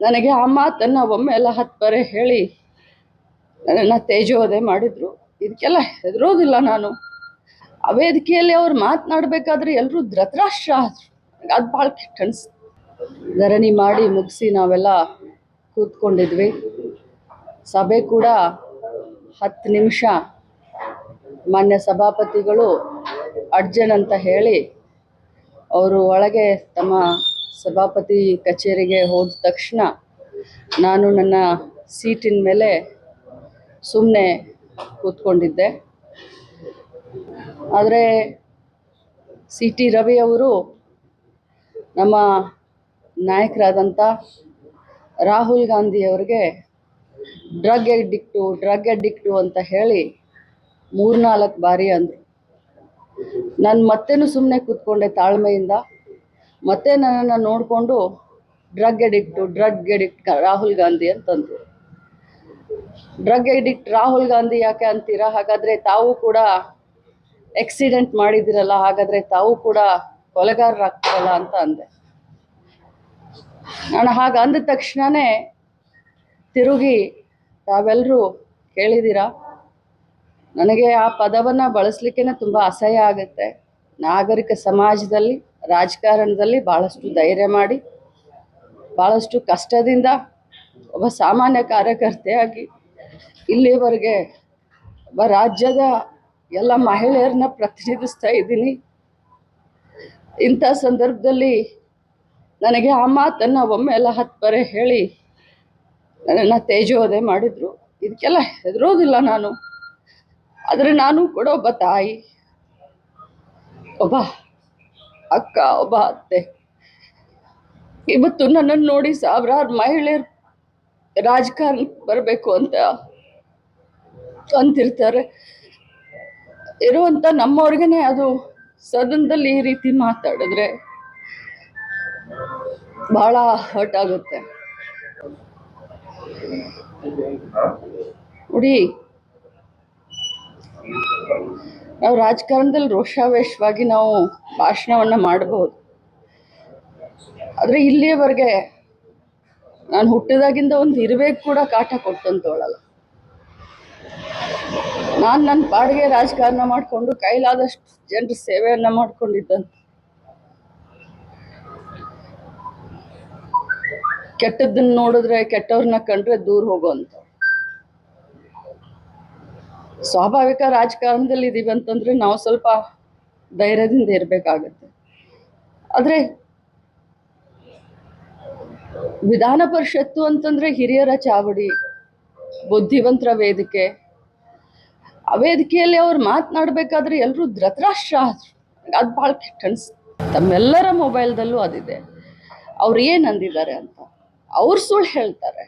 ನನಗೆ ಆ ಮಾತನ್ನು ಒಮ್ಮೆ ಎಲ್ಲ ಹತ್ತು ಬರೆ ಹೇಳಿ ನನ್ನನ್ನು ತೇಜೋವಧೆ ಮಾಡಿದರು. ಇದಕ್ಕೆಲ್ಲ ಹೆದರೋದಿಲ್ಲ ನಾನು. ಆ ವೇದಿಕೆಯಲ್ಲಿ ಅವ್ರು ಮಾತನಾಡಬೇಕಾದ್ರೆ ಎಲ್ಲರೂ ಧೃತರಾಷ್ಟ್ರ ಅದು ಭಾಳ ಕೆಟ್ಟ ಧರಣಿ ಮಾಡಿ ಮುಗಿಸಿ ನಾವೆಲ್ಲ ಕೂತ್ಕೊಂಡಿದ್ವಿ. ಸಭೆ ಕೂಡ ಹತ್ತು ನಿಮಿಷ. ಮಾನ್ಯ ಸಭಾಪತಿಗಳು ಅಡ್ಜನ್ ಅಂತ ಹೇಳಿ ಅವರು ಒಳಗೆ ತಮ್ಮ ಸಭಾಪತಿ ಕಚೇರಿಗೆ ಹೋದ ತಕ್ಷಣ ನಾನು ನನ್ನ ಸೀಟಿನ ಮೇಲೆ ಸುಮ್ಮನೆ ಕೂತ್ಕೊಂಡಿದ್ದೆ. ಆದರೆ ಸಿ ಟಿ ರವಿ ಅವರು ನಮ್ಮ ನಾಯಕರಾದಂಥ ರಾಹುಲ್ ಗಾಂಧಿಯವರಿಗೆ ಡ್ರಗ್ ಎಡಿಕ್ಟು, ಡ್ರಗ್ ಎಡ್ಡಿಕ್ಟು ಅಂತ ಹೇಳಿ ಮೂರ್ನಾಲ್ಕು ಬಾರಿ ಅಂದರು. ನಾನು ಮತ್ತೇನು ಸುಮ್ಮನೆ ಕೂತ್ಕೊಂಡೆ ತಾಳ್ಮೆಯಿಂದ. ಮತ್ತೆ ನನ್ನನ್ನು ನೋಡಿಕೊಂಡು drug addict drug addict Rahul Gandhi ಅಂತಂದರು. ಡ್ರಗ್ ಎಡಿಕ್ಟ್ ರಾಹುಲ್ ಗಾಂಧಿ ಯಾಕೆ ಅಂತೀರಾ? ಹಾಗಾದರೆ ತಾವು ಕೂಡ ಎಕ್ಸಿಡೆಂಟ್ ಮಾಡಿದಿರಲ್ಲ ಹಾಗಾದರೆ ತಾವು ಕೂಡ ಕೊಲೆಗಾರರಾಗ್ತಿರಲ್ಲ ಅಂತ ಅಂದೆ. ನಾನು ಹಾಗೆ ಅಂದ ತಕ್ಷಣವೇ ತಿರುಗಿ ತಾವೆಲ್ಲರೂ ಕೇಳಿದ್ದೀರಾ? ನನಗೆ ಆ ಪದವನ್ನು ಬಳಸಲಿಕ್ಕೆ ತುಂಬ ಅಸಹ್ಯ ಆಗುತ್ತೆ. ನಾಗರಿಕ ಸಮಾಜದಲ್ಲಿ ರಾಜಕಾರಣದಲ್ಲಿ ಭಾಳಷ್ಟು ಧೈರ್ಯ ಮಾಡಿ ಭಾಳಷ್ಟು ಕಷ್ಟದಿಂದ ಒಬ್ಬ ಸಾಮಾನ್ಯ ಕಾರ್ಯಕರ್ತೆಯಾಗಿ ಇಲ್ಲಿವರೆಗೆ ಒಬ್ಬ ರಾಜ್ಯದ ಎಲ್ಲ ಮಹಿಳೆಯರನ್ನ ಪ್ರತಿನಿಧಿಸ್ತಾ ಇದ್ದೀನಿ. ಇಂಥ ಸಂದರ್ಭದಲ್ಲಿ ನನಗೆ ಆ ಮಾತನ್ನು ಒಮ್ಮೆ ಎಲ್ಲ ಹತ್ತು ಬರೆ ಹೇಳಿ ನನ್ನನ್ನು ತೇಜೋದೆ ಮಾಡಿದರು. ಇದಕ್ಕೆಲ್ಲ ಹೆದರೋದಿಲ್ಲ ನಾನು. ಆದರೆ ನಾನು ಕೂಡ ಒಬ್ಬ ತಾಯಿ, ಒಬ್ಬ ಅಕ್ಕ, ಒಬ್ಬ ಅತ್ತೆ. ಇವತ್ತು ನನ್ನನ್ನು ನೋಡಿ ಸಾವಿರಾರು ಮಹಿಳೆಯರು ರಾಜಕಾರಣಕ್ಕೆ ಬರಬೇಕು ಅಂತ ಅಂತಿರ್ತಾರೆ. ಇರುವಂಥ ನಮ್ಮವ್ರಿಗೇನೆ ಅದು ಸದನದಲ್ಲಿ ಈ ರೀತಿ ಮಾತಾಡಿದ್ರೆ ಬಹಳ ಹರ್ಟ್ ಆಗುತ್ತೆ. ನೋಡಿ ನಾವು ರಾಜಕಾರಣದಲ್ಲಿ ರೋಷಾವೇಶವಾಗಿ ನಾವು ಭಾಷಣವನ್ನು ಮಾಡಬಹುದು ಆದರೆ ಇಲ್ಲಿಯವರೆಗೆ ನಾನು ಹುಟ್ಟಿದಾಗಿಂದ ಒಂದು ಇರುವೆ ಕೂಡ ಕಾಟ ಕೊಟ್ಟಂತವಳಲ್ಲ. ನಾನು ನನ್ನ ಪಾಡಿಗೆ ರಾಜಕಾರಣ ಮಾಡಿಕೊಂಡು ಕೈಲಾದಷ್ಟು ಜನರ ಸೇವೆಯನ್ನು ಮಾಡ್ಕೊಂಡಿದ್ದಂತ. ಕೆಟ್ಟದ್ದನ್ನು ನೋಡಿದ್ರೆ ಕೆಟ್ಟವ್ರನ್ನ ಕಂಡ್ರೆ ದೂರ ಹೋಗುವಂತ. ಸ್ವಾಭಾವಿಕ ರಾಜಕಾರಣದಲ್ಲಿ ಇದೀವಿ ಅಂತಂದ್ರೆ ನಾವು ಸ್ವಲ್ಪ ಧೈರ್ಯದಿಂದ ಇರಬೇಕಾಗತ್ತೆ. ಆದರೆ ವಿಧಾನ ಪರಿಷತ್ತು ಅಂತಂದ್ರೆ ಹಿರಿಯರ ಚಾವಡಿ, ಬುದ್ಧಿವಂತರ ವೇದಿಕೆ. ಆ ವೇದಿಕೆಯಲ್ಲಿ ಅವ್ರು ಮಾತನಾಡಬೇಕಾದ್ರೆ ಎಲ್ಲರೂ ಧೃತರಾಷ್ಟ್ರ ಅದು ಭಾಳ ಕೆಟ್ಟ ತಮ್ಮೆಲ್ಲರ ಮೊಬೈಲ್ದಲ್ಲೂ ಅದಿದೆ. ಅವ್ರು ಏನು ಅಂದಿದ್ದಾರೆ ಅಂತ. ಅವ್ರು ಸುಳ್ಳು ಹೇಳ್ತಾರೆ.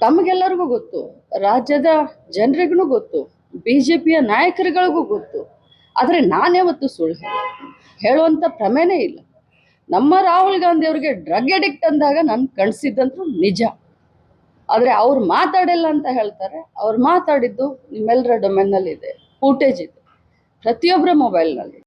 ತಮಗೆಲ್ಲರಿಗೂ ಗೊತ್ತು, ರಾಜ್ಯದ ಜನರಿಗೂ ಗೊತ್ತು ಬಿ ಜೆ ಪಿಯ ನಾಯಕರುಗಳಿಗೂ ಗೊತ್ತು. ಆದರೆ ನಾನ್ಯಾವತ್ತೂ ಸುಳ್ಳು ಹೇಳ ಹೇಳುವಂಥ ಪ್ರಮೇನೇ ಇಲ್ಲ. ನಮ್ಮ ರಾಹುಲ್ ಗಾಂಧಿ ಅವರಿಗೆ ಡ್ರಗ್ ಅಡಿಕ್ಟ್ ಅಂದಾಗ ನಾನು ಕಣಿಸಿದ್ದಂತೂ ನಿಜ. ಆದರೆ ಅವ್ರು ಮಾತಾಡಿಲ್ಲ ಅಂತ ಹೇಳ್ತಾರೆ. ಅವ್ರು ಮಾತಾಡಿದ್ದು ನಿಮ್ಮೆಲ್ಲರ ಡೊಮೆನ್ನಲ್ಲಿದೆ ಫೂಟೇಜ್ ಇದೆ. ಪ್ರತಿಯೊಬ್ಬರ ಮೊಬೈಲ್ನಲ್ಲಿ